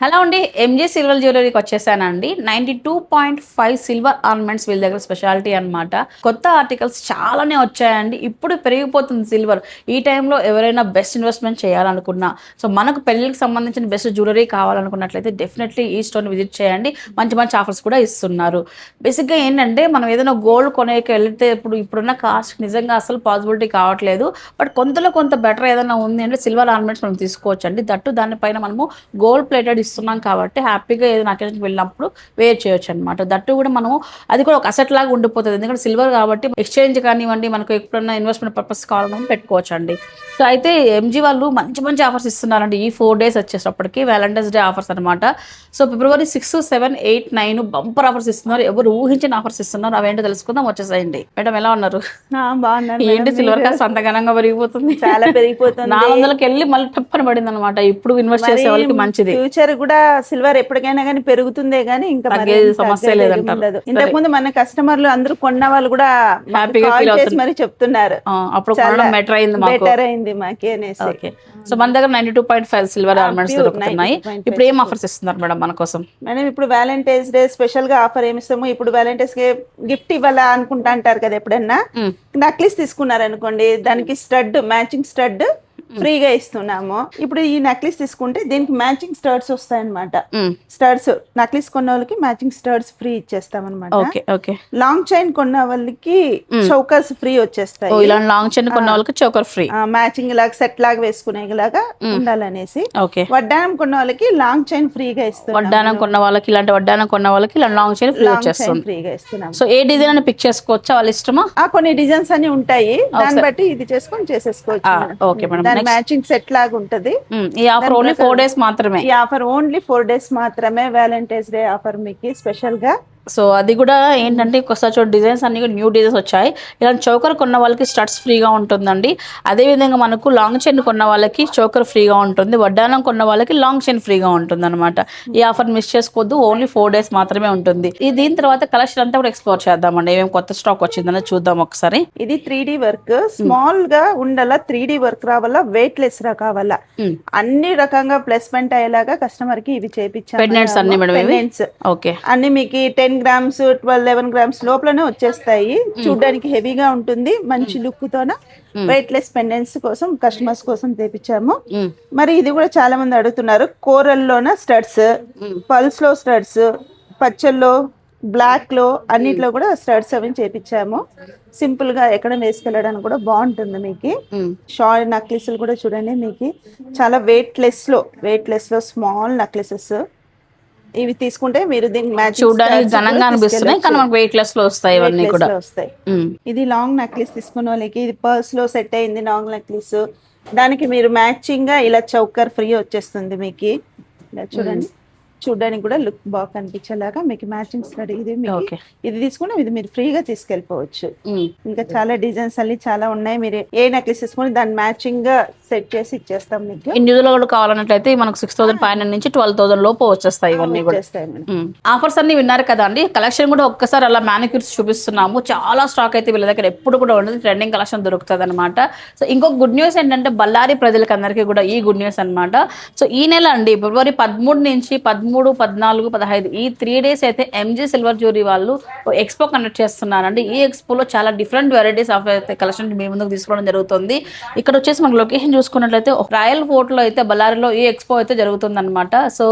Hello అండి M J silver జ్యువెలరీకి వచ్చేసానండి ninety two point five silver ornaments వీళ్ళ దగ్గర స్పెషాలిటీ అనమాట కొత్త ఆర్టికల్స్ చాలానే వచ్చాయండి. ఇప్పుడు పెరిగిపోతుంది సిల్వర్ ఈ టైంలో ఎవరైనా బెస్ట్ ఇన్వెస్ట్మెంట్ చేయాలనుకున్నా సో మనకు పెళ్ళికి సంబంధించిన బెస్ట్ జ్యువెలరీ కావాలనుకున్నట్లయితే డెఫినెట్లీ ఈ స్టోర్ని విజిట్ చేయండి. మంచి మంచి ఆఫర్స్ కూడా ఇస్తున్నారు. బేసిక్గా ఏంటంటే మనం ఏదైనా గోల్డ్ కొనేకి వెళ్తే ఇప్పుడు ఇప్పుడున్న కాస్ట్ నిజంగా అసలు పాసిబిలిటీ కావట్లేదు. బట్ కొంతలో కొంత బెటర్ ఏదైనా ఉంది అంటే సిల్వర్ ఆర్నమెంట్స్ మనం తీసుకోవచ్చు అండి దట్టు దానిపైన మనము గోల్డ్ ప్లేటెడ్ ఇస్తున్నాం కాబట్టి హ్యాపీగా ఏదైనా వెళ్ళినప్పుడు వేర్ చేయొచ్చు అనమాట దట్టు కూడా మనము అది కూడా ఒక అసెట్ లాగా ఉండిపోతుంది. ఎందుకంటే సిల్వర్ కాబట్టి ఎక్స్చేంజ్ కానివ్వండి మనకు ఎప్పుడన్నా ఇన్వెస్ట్మెంట్ పర్పస్ కావాలన్నా పెట్టుకోవచ్చు అండి సో అయితే ఎంజీ వాళ్ళు మంచి మంచి ఆఫర్స్ ఇస్తున్నారండి. ఈ ఫోర్ డేస్ వచ్చేటప్పటికి వ్యాలంటైన్స్ డే ఆఫర్స్ అనమాట so February six seven eight nine bumper offers ఇస్తున్నారు. ఎవరు ఊహించిన ఆఫర్స్ ఇస్తున్నారు? అవేంటో తెలుసుకుందాం. వచ్చేసేయండి. మేడం ఎలా ఉన్నారు? ఏంటి సిల్వర్ కాస్ట్ అంత ఘనంగా పెరిగిపోతుంది? చాలా పెరిగిపోతుంది. నాలుగు వందలకి వెళ్ళి మళ్ళీ టప్పని పడింది అనమాట ఇప్పుడు ఇన్వెస్ట్ చేసే వాళ్ళకి మంచిది. ఫ్యూచర్ కూడా సిల్వర్ ఎప్పటికైనా కానీ పెరుగుతుందే గానీ ఇంకా సమస్య లేదంటారు. ఉండదు. ఇంతకు ముందు మన కస్టమర్లు అందరూ కొన్న వాళ్ళు కూడా చేసి. మరి చెప్తున్నారు. అప్పుడు బెటర్ అయింది మాకు. బెటర్ అయింది మాకి అనేసి. ఓకే. సో మన దగ్గర ninety two point five silver ornaments pure దొరుకుతున్నాయి. 92.5 ఇప్పుడు ఏం ఆఫర్స్ ఇస్తున్నారు మేడం మన కోసం? మేడం ఇప్పుడు వ్యాలంటైన్స్ డే స్పెషల్గా ఆఫర్ ఏమి ఇస్తాము? ఇప్పుడు వ్యాలంటైన్స్ డే గిఫ్ట్ ఇవ్వాలా అనుకుంటా అంటారు కదా ఎప్పుడన్నా. నక్లీస్ తీసుకున్నారు అనుకోండి దానికి స్టడ్ మ్యాచింగ్ స్టడ్ ఫ్రీగా ఇస్తున్నాము. ఇప్పుడు ఈ నక్లీస్ తీసుకుంటే దీనికి మ్యాచింగ్ స్టడ్స్ వస్తాయన్నమాట. మ్, స్టడ్స్ నక్లీస్ కొన్న వాళ్ళకి మ్యాచింగ్ స్టడ్స్ ఫ్రీ ఇచ్చేస్తాం అనమాట ఓకే ఓకే లాంగ్ చైన్ కొన్న వాళ్ళకి చౌకర్స్ ఫ్రీ వచ్చేస్తాయి ఇలా లాంగ్ చెన్ కొన్న వాళ్ళకి చోకర్ ఫ్రీ మ్యాచింగ్ లాగా సెట్ లాగా వేసుకునేలాగా ఉండాలనేసి. ఓకే వడ్డానం కొన్న వాళ్ళకి లాంగ్ చైన్ ఫ్రీగా ఇస్తున్నాం వడ్డానం కొన్న వాళ్ళకి ఇలాంటి వడ్డానం కొన్న వాళ్ళకి ఇలా long chain free long chain వచ్చేస్తుంది. ఫ్రీగా ఇస్తున్నాం సో ఏ డిజైన్ అని పిక్ చేసుకోవచ్చా వాళ్ళ ఇష్టమా? ఆ కొన్ని డిజైన్స్ అన్ని ఉంటాయి. దాన్ని బట్టి ఇది చేసుకొని చేసేసుకోవచ్చు ఆ, మేడం. మ్యాచింగ్ సెట్ లాగా ఉంటది. ఈ ఆఫర్ ఓన్లీ ఫోర్ డేస్ మాత్రమే. ఈ ఆఫర్ ఓన్లీ ఫోర్ డేస్ మాత్రమే వ్యాలంటైన్స్ డే ఆఫర్ మీకు స్పెషల్గా సో అది కూడా ఏంటంటే ఒకసారి చూడ డిజైన్స్ అన్ని కూడా న్యూ డిజైన్స్ వచ్చాయి. ఇలాంటి చౌకర్ కొన్న వాళ్ళకి స్టడ్స్ ఫ్రీగా ఉంటుందండి. అదేవిధంగా మనకు లాంగ్ చైన్ కొన్న వాళ్ళకి చౌకర్ ఫ్రీగా ఉంటుంది. వడ్డానం కొన్న వాళ్ళకి లాంగ్ చైన్ ఫ్రీగా ఉంటుంది అనమాట ఈ ఆఫర్ మిస్ చేసుకోవద్దు. ఓన్లీ ఫోర్ డేస్ మాత్రమే ఉంటుంది. ఈ దీని తర్వాత కలెక్షన్ అంతా కూడా ఎక్స్ప్లోర్ చేద్దామండి. ఏమేమి కొత్త స్టాక్ వచ్చిందని చూద్దాం ఒకసారి. ఇది త్రీ డి వర్క్ స్మాల్గా ఉండాలా త్రీ డి వర్క్ రావాలా? వెయిట్ లెస్ రా కావాలా? మ్. అన్ని రకంగా ప్లేస్మెంట్ అయ్యేలాగా కస్టమర్కి ఇవి Pendants అన్ని మేడం. ఓకే అన్ని మీకు ten grams twelve eleven grams లోపలనే వచ్చేస్తాయి. చూడడానికి హెవీగా ఉంటుంది. మంచి లుక్ తోన వెయిట్ లెస్ పెండెంట్స్ కోసం కస్టమర్స్ కోసం తెప్పించాము. మరి ఇది కూడా చాలా మంది అడుగుతున్నారు. కోరల్లోన స్టడ్స్ పల్స్లో స్టడ్స్ పచ్చల్లో బ్లాక్లో అన్నిట్లో కూడా స్టడ్స్ అవి చేపించాము. సింపుల్గా ఎక్కడ వేసుకెళ్ళడానికి కూడా బాగుంటుంది మీకు. షార్ట్ నక్లెస్లు కూడా చూడండి మీకు. చాలా వెయిట్ లెస్లో వెయిట్ లెస్లో స్మాల్ నక్లెసెస్ ఇవి తీసుకుంటే మీరు దీనికి మ్యాచ్ చూడడానికి ఘనంగా అనిపిస్తున్నాయి కానీ మనకు వెయిట్ లెస్లో వస్తాయి ఇవన్నీ కూడా. వస్తాయి. ఇది లాంగ్ నెక్లెస్ తీసుకున్న వాళ్ళకి ఇది పర్స్లో సెట్ అయింది లాంగ్ నెక్లెస్ దానికి మీరు మ్యాచింగ్గా ఇలా చౌకర్ ఫ్రీ వచ్చేస్తుంది మీకు. ఇలా చూడండి. చూడడానికి కూడా లుక్ బాగా కనిపించేలాగా మీకు మ్యాచింగ్ స్టడీ ఇది మీకు. ఇది తీసుకుని ఇది మీరు ఫ్రీగా తీసుకెళ్ళిపోవచ్చు. ఇంకా చాలా డిజైన్స్ అన్ని చాలా ఉన్నాయి. మీరు ఏ నెక్లెస్ తీసుకుని దాన్ని మ్యాచింగ్గా సెట్ చేసి ఇచ్చేస్తాం మీకు. ఇండివిజువల్ కూడా కావాలన్నట్లయితే మనకు సిక్స్ థౌసండ్ ఫైవ్ హండ్రెడ్ నుంచి ట్వెల్వ్ థౌసండ్ లోపు వచ్చేస్తాయి ఇవన్నీ కూడా. ఆఫర్స్ అన్ని విన్నారు కదా అండి? కలెక్షన్ కూడా ఒక్కసారి అలా మ్యానిక్యూర్స్ చూపిస్తున్నాము. చాలా స్టాక్ అయితే వీళ్ళ దగ్గర ఎప్పుడు కూడా ఉండదు. ట్రెండింగ్ కలెక్షన్ దొరుకుతుంది అనమాట సో ఇంకొక గుడ్ న్యూస్ ఏంటంటే బళ్ళారి ప్రజలకు అందరికీ కూడా ఈ గుడ్ న్యూస్ అన్నమాట. సో ఈ నెల అండి ఫిబ్రవరి పదమూడు నుంచి పదమూడు పద్నాలుగు పదహైదు ఈ త్రీ డేస్ అయితే ఎంజీ సిల్వర్ జ్యూరీ వాళ్ళు ఎక్స్పో కండక్ట్ చేస్తున్నారండి. ఈ ఎక్స్పోలో చాలా డిఫరెంట్ వెరైటీస్ ఆఫ్ కలెక్షన్ మీ ముందుకు తీసుకోవడం జరుగుతుంది. ఇక్కడ వచ్చేసి మనకు లొకేషన్ చూసుకున్నట్లయితే రాయల్ ఫోర్ట్లో అయితే బళ్ళారిలో ఈ ఎక్స్పో అయితే జరుగుతుంది అనమాట so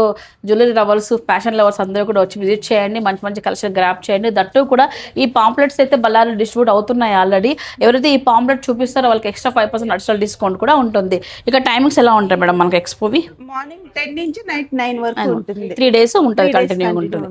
jewellery lovers fashion lovers అందరూ కూడా వచ్చి విజిట్ చేయండి మంచి మంచి కలెక్షన్ గ్రాప్ చేయండి. దట్టు కూడా ఈ పాంప్లెట్స్ అయితే బళ్ళారి డిస్ట్రిబ్యూట్ అవుతున్నాయి ఆల్రెడీ. ఎవరైతే ఈ పాంప్లెట్ చూపిస్తారో వాళ్ళకి extra five percent additional discount కూడా ఉంటుంది. ఇక టైమింగ్స్ ఎలా ఉంటాయి మేడం మనకి ఎక్స్పోవి? మార్నింగ్ టెన్ నుంచి నైట్ నైన్ వరకు ఉంటుంది. త్రీ డేస్ ఉంటుంది కంటిన్యూ ఉంటుంది.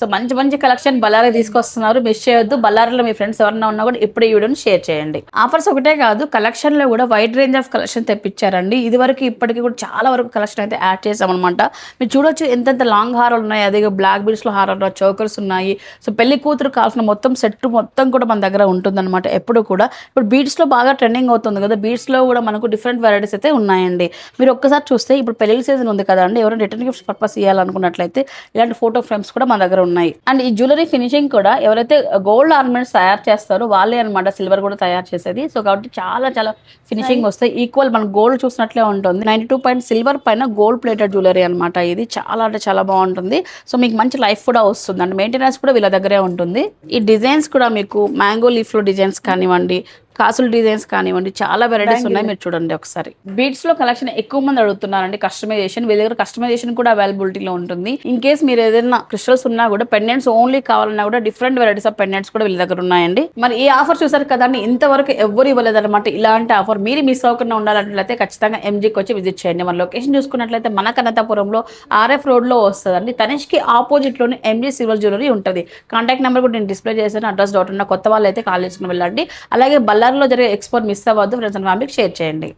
సో మంచి మంచి కలెక్షన్ బళ్ళారి తీసుకొస్తున్నారు. మిస్ చేయొద్దు. బళ్ళారిలో మీ ఫ్రెండ్స్ ఎవరైనా ఉన్నా కూడా ఇప్పుడు ఈ వీడియోని షేర్ చేయండి. ఆఫర్స్ ఒకటే కాదు కలెక్షన్లో కూడా వైడ్ రేంజ్ ఆఫ్ కలెక్షన్ తెప్పించారండి. ఇది వరకు ఇప్పటికి కూడా చాలా వరకు కలెక్షన్ అయితే యాడ్ చేసామన్నమాట మీరు చూడొచ్చు ఎంతెంత లాంగ్ హారాలు ఉన్నాయి. అదే బ్లాక్ బీడ్స్లో హారాలు చౌకర్స్ ఉన్నాయి. సో పెళ్ళి కూతురు కావాల్సిన మొత్తం సెట్ మొత్తం కూడా మన దగ్గర ఉంటుందన్నమాట ఎప్పుడు కూడా. ఇప్పుడు బీడ్స్లో బాగా ట్రెండింగ్ అవుతుంది కదా. బీడ్స్లో కూడా మనకు డిఫరెంట్ వెరైటీస్ అయితే ఉన్నాయండి. మీరు ఒక్కసారి చూస్తే ఇప్పుడు పెళ్ళి సీజన్ ఉంది కదా అండి. ఎవరైనా రిటర్న్ గిఫ్ట్స్ పర్పస్ ఇవ్వాలనుకున్నట్లయితే ఇలాంటి ఫోటో ఫ్రేమ్స్ కూడా మన దగ్గర ఉన్నాయి. అండ్ ఈ జ్యువెలరీ ఫినిషింగ్ కూడా ఎవరైతే గోల్డ్ ఆర్నమెంట్స్ తయారు చేస్తారో వాళ్ళే అనమాట సిల్వర్ కూడా తయారు చేసేది. సో కాబట్టి చాలా చాలా ఫినిషింగ్ వస్తాయి. ఈక్వల్ మన మన గోల్డ్ చూసినట్లే ఉంటుంది. నైన్టీ టూ పాయింట్ సిల్వర్ పైన గోల్డ్ ప్లేటెడ్ జ్యువెలరీ అనమాట ఇది. చాలా అంటే చాలా బాగుంటుంది. సో మీకు మంచి లైఫ్ కూడా వస్తుంది అండ్ మెయింటెనెన్స్ కూడా వీళ్ళ దగ్గరే ఉంటుంది. ఈ డిజైన్స్ కూడా మీకు మ్యాంగో లీఫ్లో డిజైన్స్ కానివ్వండి కాసుల డిజైన్స్ కానివ్వండి చాలా వెరైటీస్ ఉన్నాయి. మీరు చూడండి ఒకసారి. బీడ్స్లో కలెక్షన్ ఎక్కువ మంది అడుగుతున్నారండి కస్టమైజేషన్ వీళ్ళ దగ్గర కస్టమైజేషన్ కూడా అవైలబిలిటీలో ఉంటుంది. ఇన్ కేస్ మీరు ఏదైనా క్రిస్టల్స్ ఉన్నా కూడా పెండెంట్స్ ఓన్లీ కావాలన్నా కూడా డిఫరెంట్ వెరైటీస్ ఆఫ్ పెండెంట్స్ కూడా వీళ్ళ దగ్గర ఉన్నాయండి. మరి ఈ ఆఫర్ చూసారు కదండి ఇంతవరకు ఎవరు ఇవ్వలేదు అనమాట ఇలాంటి ఆఫర్ మీరు మిస్ అవ్వకుండా ఉండాలంటే ఖచ్చితంగా ఎంజీకి వచ్చి విజిట్ చేయండి. మన లొకేషన్ చూసుకున్నట్లయితే మన కనతాపురంలో ఆర్ఎఫ్ రోడ్లో వస్తుందండి. తనిష్కి ఆపోజిట్లోనే ఎంజీ సిల్వర్ జ్యువెలరీ ఉంటుంది. కాంటాక్ట్ నెంబర్ కూడా నేను డిస్ప్లే చేశాను. అడ్రస్ డౌట్ ఉన్న కొత్త వాళ్ళు అయితే కాల్ చేసుకుని వెళ్ళండి. అలాగే బళ్ళారిలో జరిగే ఎక్స్పోర్ట్ మిస్ అవ్వద్దు. ఫ్రెండ్స్ అండ్ ఫ్యామిలీకి షేర్ చేయండి.